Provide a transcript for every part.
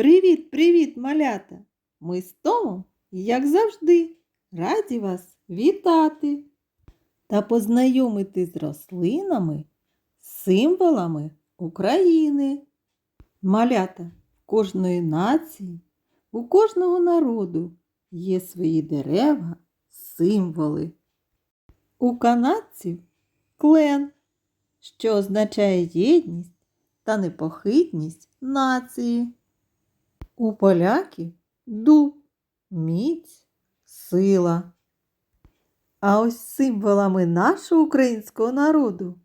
Привіт, привіт, малята! Ми з Томом, як завжди, раді вас вітати та познайомити з рослинами, символами України. Малята кожної нації, у кожного народу є свої дерева, символи. У канадців клен, що означає єдність та непохитність нації. У поляків дуб, міць, сила. А ось символами нашого українського народу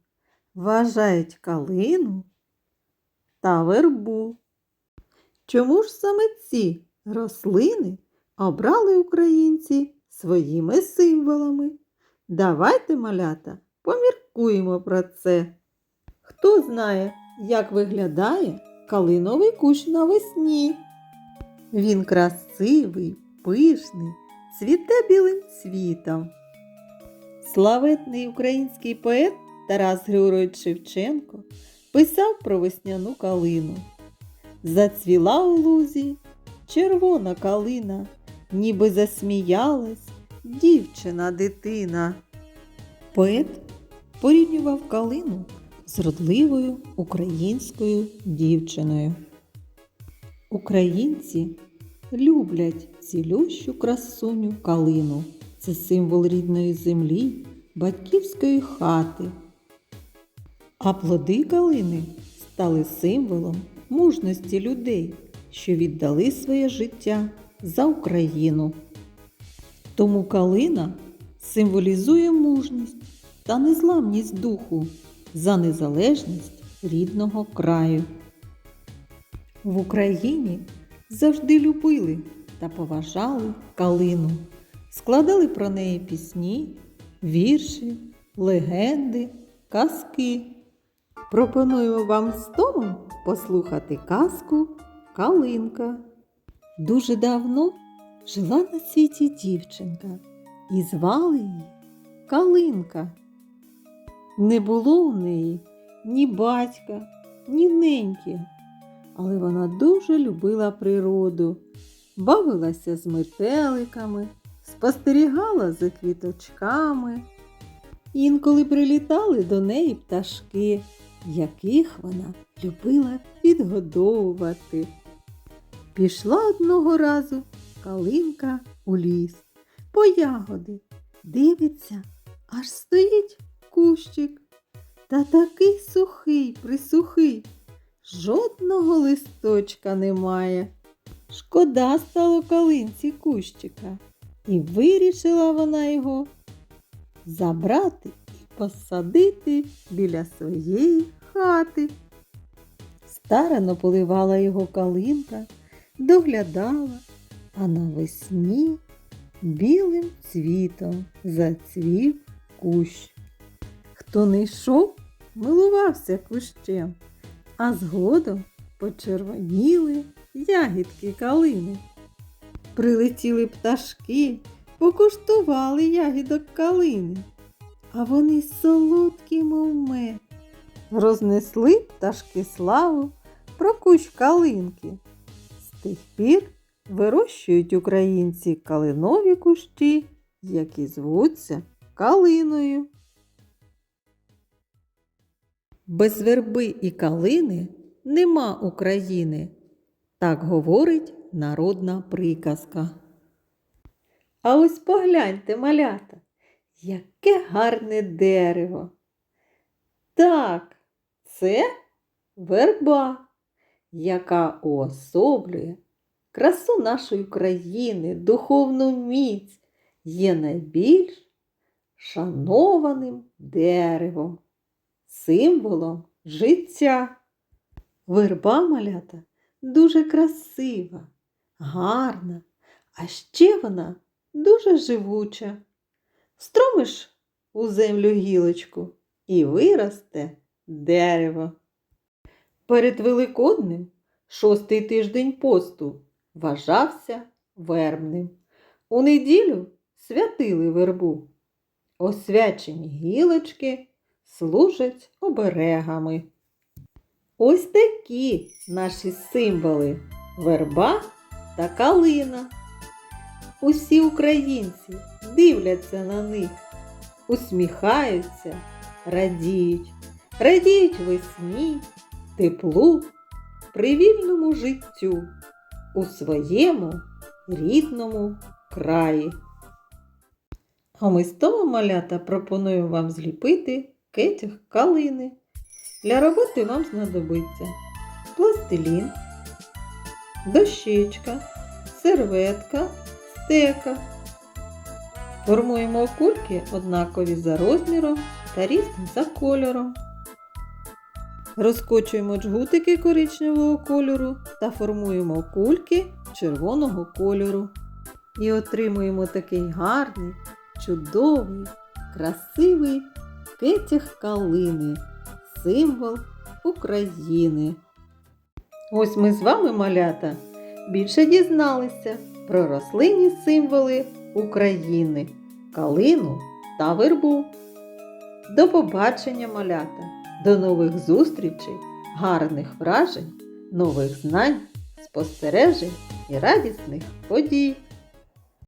вважають калину та вербу. Чому ж саме ці рослини обрали українці своїми символами? Давайте, малята, поміркуємо про це. Хто знає, як виглядає калиновий кущ навесні? Він красивий, пишний, цвіте білим цвітом. Славетний український поет Тарас Григорович Шевченко писав про весняну калину. Зацвіла у лузі червона калина, ніби засміялась дівчина дитина. Поет порівнював калину з родливою українською дівчиною. Українці люблять цілющу красуню калину. Це символ рідної землі, батьківської хати. А плоди калини стали символом мужності людей, що віддали своє життя за Україну. Тому калина символізує мужність та незламність духу за незалежність рідного краю. В Україні завжди любили та поважали калину, складали про неї пісні, вірші, легенди, казки. Пропонуємо вам з Томом послухати казку Калинка. Дуже давно жила на світі дівчинка і звали її Калинка. Не було у неї ні батька, ні неньки, але вона дуже любила природу, бавилася з метеликами, спостерігала за квіточками. Інколи прилітали до неї пташки, яких вона любила підгодовувати. Пішла одного разу калинка у ліс по ягоди. Дивиться, аж стоїть кущик. Та такий сухий, присухий, жодного листочка немає. Шкода стало калинці кущика, і вирішила вона його забрати і посадити біля своєї хати. Старано поливала його калинка, доглядала, а навесні білим цвітом зацвів кущ. Хто не йшов, милувався кущем, а згодом почервоніли ягідки калини. Прилетіли пташки, покуштували ягідок калини, а вони солодкі, мов мед. Рознесли пташки славу про кущ калинки. З тих пір вирощують українці калинові кущі, які звуться калиною. Без верби і калини нема України. Так говорить народна приказка. А ось погляньте, малята, яке гарне дерево. Так, це верба, яка уособлює красу нашої країни, духовну міць, є найбільш шанованим деревом символом життя. Верба малята дуже красива, гарна, а ще вона дуже живуча. Стромиш у землю гілочку і виросте дерево. Перед Великоднем шостий тиждень посту вважався вербним. У неділю святили вербу. Освячені гілочки служать оберегами. Ось такі наші символи. верба та калина. Усі українці дивляться на них, усміхаються, радіють, радіють весні, теплу, привільному життю у своєму рідному краї. А ми з того малята пропоную вам зліпити кетяг калини. Для роботи вам знадобиться пластилін, дощечка, серветка, стека. Формуємо кульки однакові за розміром та різні за кольором. Розкочуємо джгутики коричневого кольору та формуємо кульки червоного кольору. І отримуємо такий гарний, чудовий, красивий кетяг калини, символ України. Ось ми з вами, малята, більше дізналися про рослинні символи України, калину та вербу. До побачення, малята! До нових зустрічей, гарних вражень, нових знань, спостережень і радісних подій!